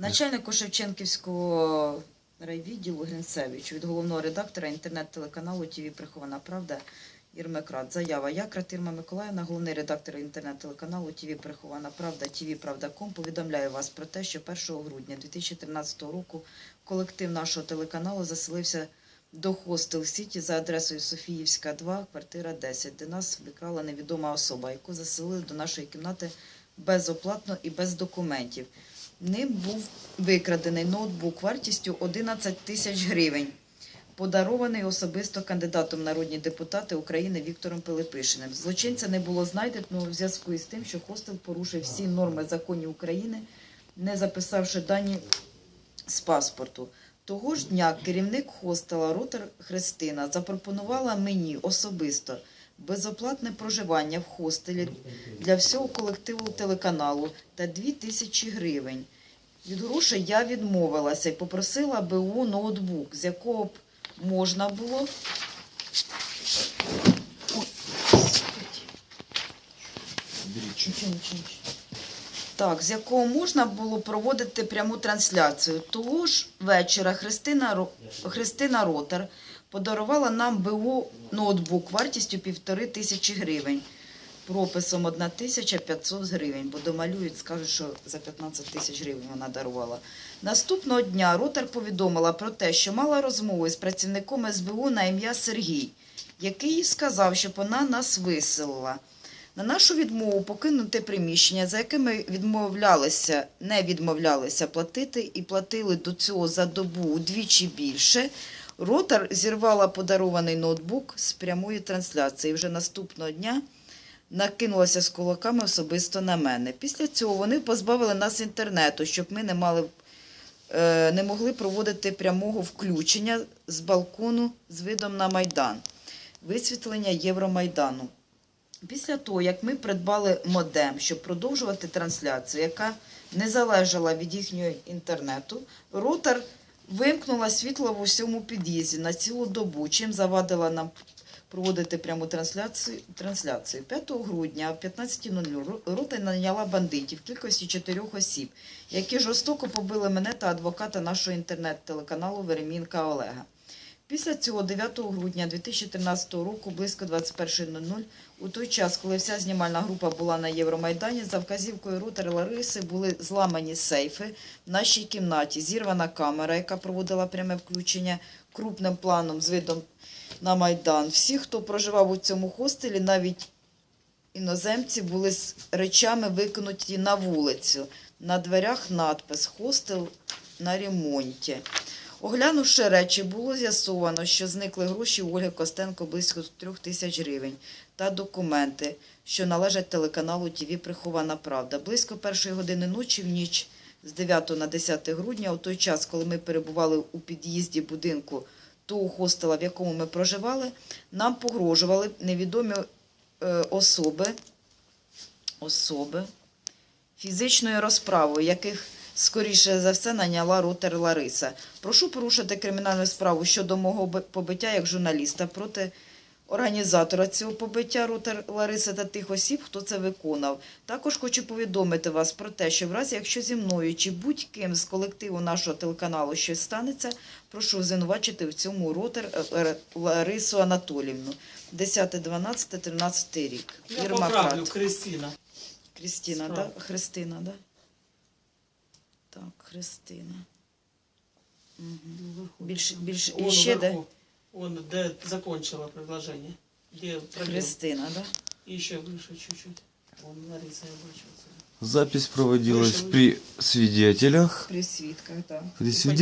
Начальнику Шевченківського райвідділу Гринцевичу від головного редактора інтернет-телеканалу ТВ Прихована Правда Ірмекрат. Заява. Я, Кратирма Миколаївна, головний редактор інтернет-телеканалу ТВ Прихована Правда, ТВ Правда.ком, повідомляю вас про те, що 1 грудня 2013 року колектив нашого телеканалу заселився до хостел Сіті за адресою Софіївська, 2, квартира 10, де нас викрала невідома особа, яку заселили до нашої кімнати безоплатно і без документів. Ним був викрадений ноутбук вартістю 11 тисяч гривень, подарований особисто кандидатом народні депутати України Віктором Пилипишиним. Злочинця не було знайдено у зв'язку із тим, що хостел порушив всі норми законів України, не записавши дані з паспорту. Того ж дня керівник хостела Ротер Христина запропонувала мені особисто безоплатне проживання в хостелі для всього колективу телеканалу та 2 тисячі гривень. Від грошей я відмовилася і попросила БУ ноутбук, з якого б можна було. Так, з якого можна було проводити пряму трансляцію. Того ж вечора Христина, Христина Ротер подарувала нам БУ ноутбук вартістю півтори тисячі гривень. Прописом 1500 гривень, бо домалюють, скажуть, що за 15 тисяч гривень вона дарувала. Наступного дня Ротер повідомила про те, що мала розмову з працівником СБУ на ім'я Сергій, який сказав, що вона нас виселила. На нашу відмову покинути приміщення, за яке ми відмовлялися, не відмовлялися платити і платили до цього за добу удвічі більше, Ротар зірвала подарований ноутбук з прямої трансляції. Вже наступного дня накинулася з кулаками особисто на мене. Після цього вони позбавили нас інтернету, щоб ми не мали е, не могли проводити прямого включення з балкону з видом на Майдан, висвітлення Євромайдану. Після того, як ми придбали модем, щоб продовжувати трансляцію, яка не залежала від їхнього інтернету, ротор вимкнула світло в усьому під'їзді на цілу добу, чим завадила нам проводити пряму трансляцію. трансляцію. 5 грудня о 15.00 рота наняла бандитів кількості чотирьох осіб, які жорстоко побили мене та адвоката нашого інтернет-телеканалу Веремінка Олега. Після цього 9 грудня 2013 року, близько 21.00, у той час, коли вся знімальна група була на Євромайдані, за вказівкою рутер Лариси були зламані сейфи в нашій кімнаті, зірвана камера, яка проводила пряме включення крупним планом з видом на Майдан. Всі, хто проживав у цьому хостелі, навіть іноземці, були з речами викинуті на вулицю. На дверях надпис Хостел на ремонті. Оглянувши речі, було з'ясовано, що зникли гроші у Ольги Костенко близько трьох тисяч гривень та документи, що належать телеканалу ТВ Прихована Правда. Близько першої години ночі в ніч з 9 на 10 грудня, у той час, коли ми перебували у під'їзді будинку того хостела, в якому ми проживали, нам погрожували невідомі е, особи, особи фізичною розправою, яких скоріше за все наняла ротер Лариса. Прошу порушити кримінальну справу щодо мого побиття як журналіста проти організатора цього побиття ротер Лариси та тих осіб, хто це виконав. Також хочу повідомити вас про те, що в разі, якщо зі мною чи будь-ким з колективу нашого телеканалу щось станеться, прошу звинувачити в цьому ротер е, Ларису Анатолівну. 10-12-13 рік. Я поправлю, Крістіна. Крістіна, да? Христина, да? Так, Христина. Угу. Більше, більше, і Он ще де? вверху. Он, де закончила предложение. Где пробел. Христина, да? И еще выше чуть-чуть. Вон, Лариса, я бачу. оце. Запись проводилась Слышал. при свидетелях. При свідках, так. При свиде-